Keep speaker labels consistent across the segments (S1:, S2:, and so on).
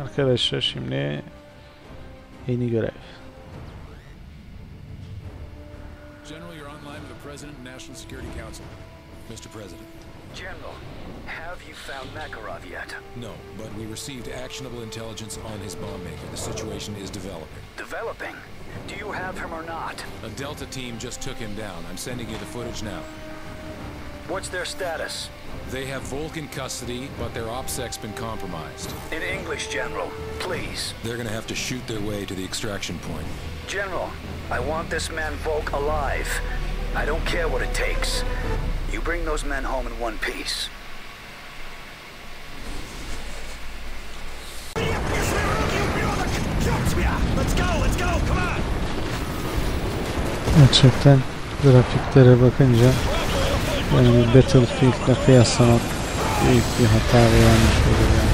S1: Arkadaşlar şimdi yeni görev.
S2: General, you're online with the President and National Security Council. Mr. President.
S3: General, have you found Makarov yet?
S2: No, but we received actionable intelligence on his bomb maker. The situation is developing.
S3: Developing? Do you have him or not?
S2: A Delta team just took him down. I'm sending you the footage now.
S3: What's their status?
S2: They have Volk in custody, but their OPSEC's been compromised.
S3: In English, General, please.
S2: They're gonna have to shoot their way to the extraction point.
S3: General, I want this man Volk alive. I don't care what it takes. You bring those men home in one piece.
S4: Let's go, let's go,
S3: come on.
S1: Gerçekten
S3: grafiklere
S1: bakınca يعني باتل
S3: فيلد فيها السنط فيها طاريان وشغل يعني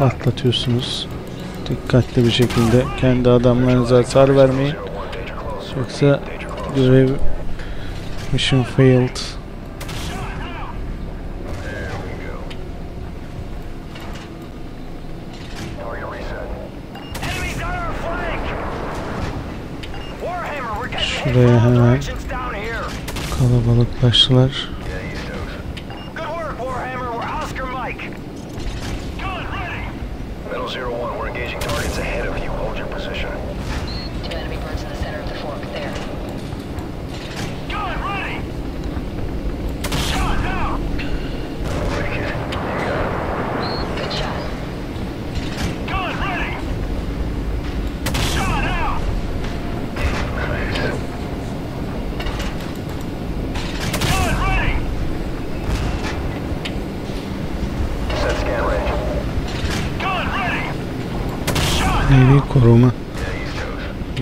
S1: atlatıyorsunuz. Dikkatli bir şekilde kendi adamlarınıza hasar vermeyin. Yoksa görev mission failed. Şuraya hemen kalabalıklaştılar.
S4: seconds ahead of you.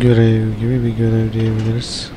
S1: görev gibi bir görev diyebiliriz.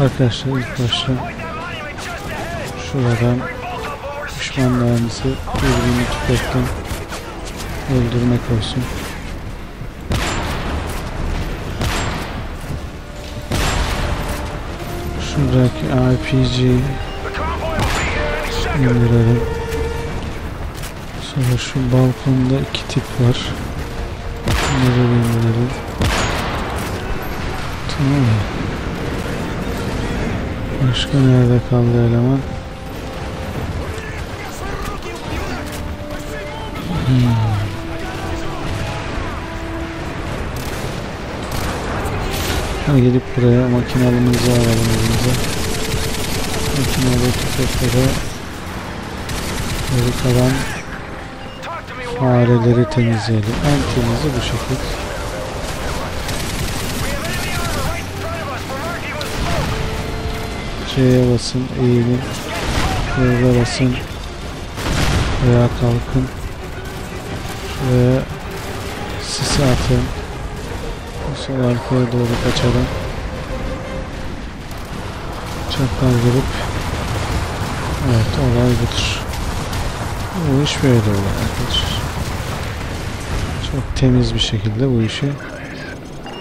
S1: Arkadaşlar ilk başta şuradan düşmanlarımızı birbirini tüfekten öldürmek olsun. Şuradaki RPG'yi indirelim. Sonra şu balkonda iki tip var. Bunları indirelim. Tamam mı? Başka nerede kaldı eleman? Hmm. Hadi gelip buraya makinalımızı alalım elimize. Makinalı tüfekleri geri kalan fareleri temizleyelim. En temizi bu şekilde. C'ye basın, eğilin. Şuraya basın. Veya kalkın. Şuraya sisi atın. Sol arkaya doğru kaçalım. Çakal girip Evet olay budur. Bu iş böyle olur arkadaşlar. Çok temiz bir şekilde bu işi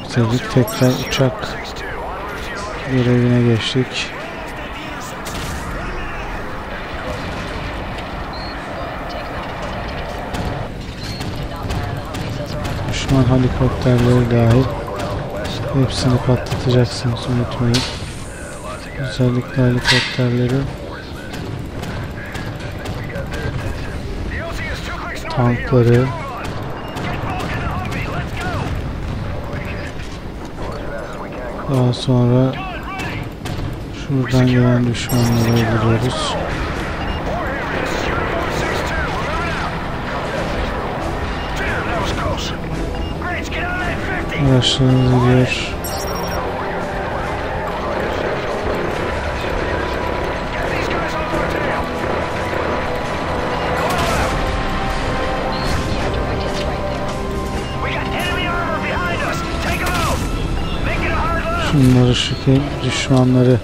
S1: bitirdik. Tekrar uçak görevine geçtik. Düşman helikopterleri dahil hepsini patlatacaksınız unutmayın. Özellikle helikopterleri tankları daha sonra şuradan gelen düşmanları öldürüyoruz. Araçlarınızı gidiyor. Şunları şu düşmanları.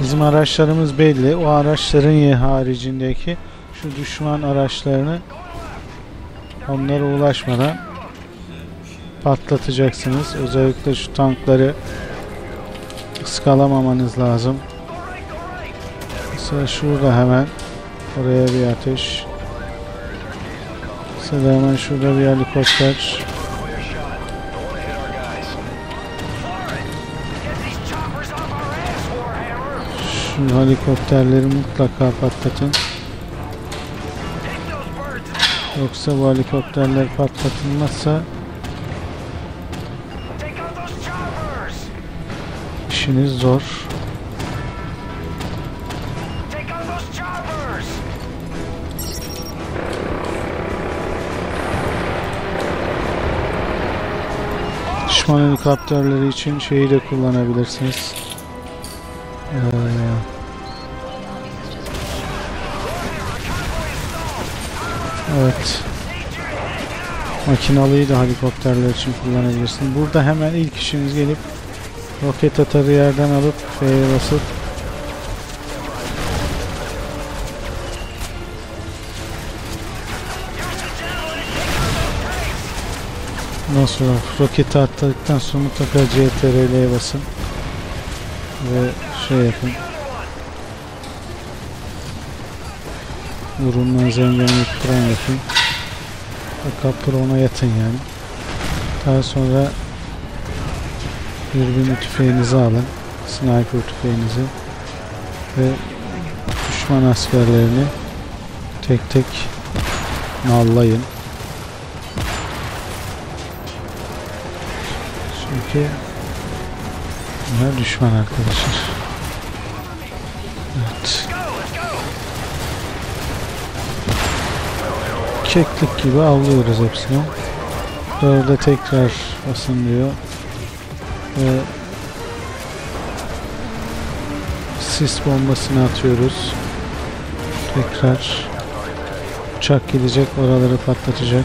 S1: Bizim araçlarımız belli. O araçların haricindeki şu düşman araçlarını onlara ulaşmadan patlatacaksınız. Özellikle şu tankları ıskalamamanız lazım. Mesela şurada hemen oraya bir ateş. Mesela hemen şurada bir helikopter. Şu helikopterleri mutlaka patlatın. Yoksa bu helikopterler patlatılmazsa işiniz zor. Düşman helikopterleri için şeyi de kullanabilirsiniz. Ee, evet. Makinalıyı da helikopterler için kullanabilirsin. Burada hemen ilk işimiz gelip roket atarı yerden alıp F'ye basıp Ondan sonra roketi atladıktan sonra mutlaka CTRL'ye basın ve şey yapın. Vurulmanızı engelleyip fren yapın. Fakat ona yatın yani. Daha sonra dürbün tüfeğinizi alın sniper tüfeğinizi ve düşman askerlerini tek tek nallayın çünkü bunlar düşman arkadaşlar. Evet. Keklik gibi avlıyoruz hepsini. Dörde tekrar basın diyor e, sis bombasını atıyoruz. Tekrar uçak gidecek oraları patlatacak.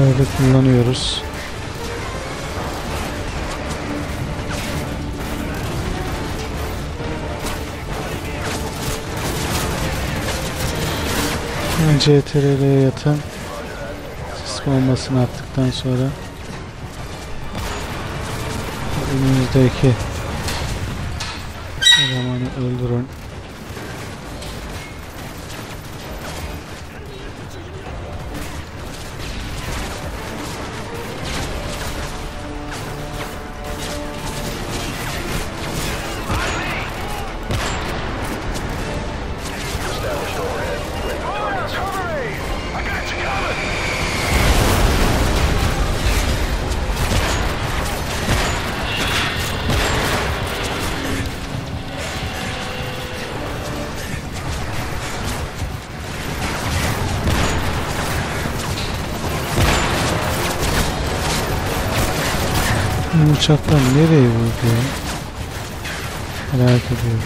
S1: Öyle kullanıyoruz. CTRL'ye yatın. Sis bombasını attıktan sonra önümüzdeki elemanı öldürün. Bu uçaklar nereye vurdu ya? Merak ediyorum.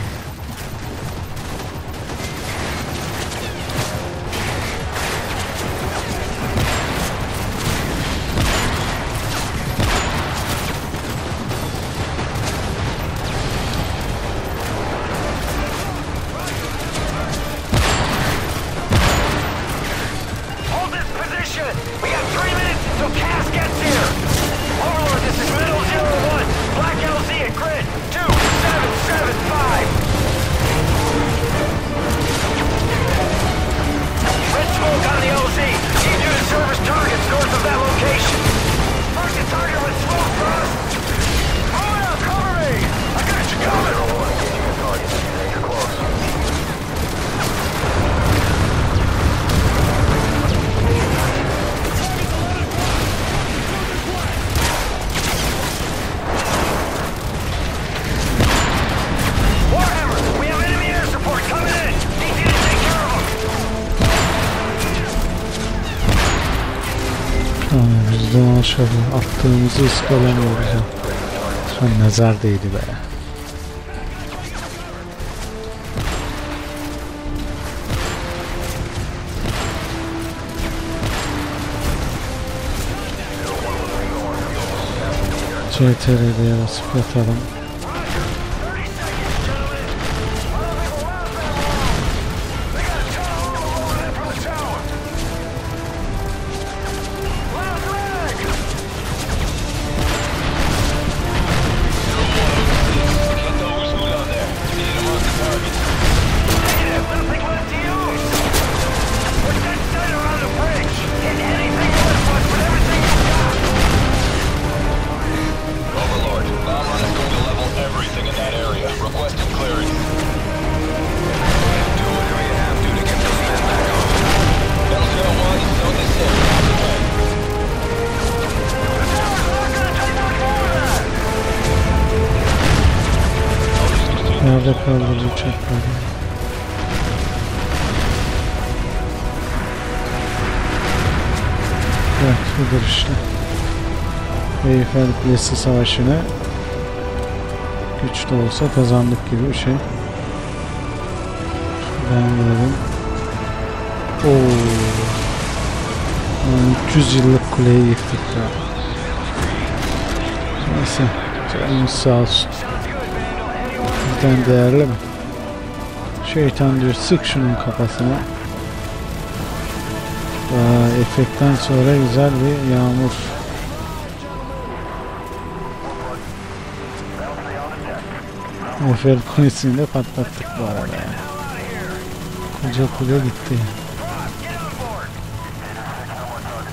S1: Tamam biz de maşallah attığımızı ıskalamıyoruz ya. Ha, nazar değdi be. CTRL'ye basıp yatalım. Nerede kaldı bu uçaklar? ya? Evet budur işte. Eyfel Kulesi Savaşı'nı güç de olsa kazandık gibi bir şey. Ben dedim. Oo. Lan 300 yıllık kuleyi yıktık ya. Neyse. Canımız sağ olsun. Bizden değerli mi? Şeytan diyor sık şunun kafasına. Aa, efektten sonra güzel bir yağmur. Eiffel Kulesi'ni de patlattık bu arada. Koca kule gitti.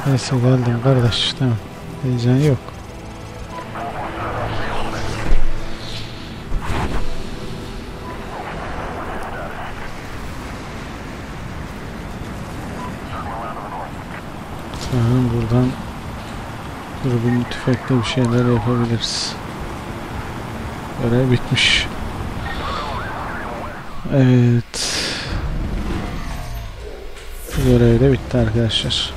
S1: Neyse geldim kardeş tamam. Heyecan yok. Dürbün tüfekle bir şeyler yapabiliriz. Görev bitmiş. Evet. Görev de bitti arkadaşlar.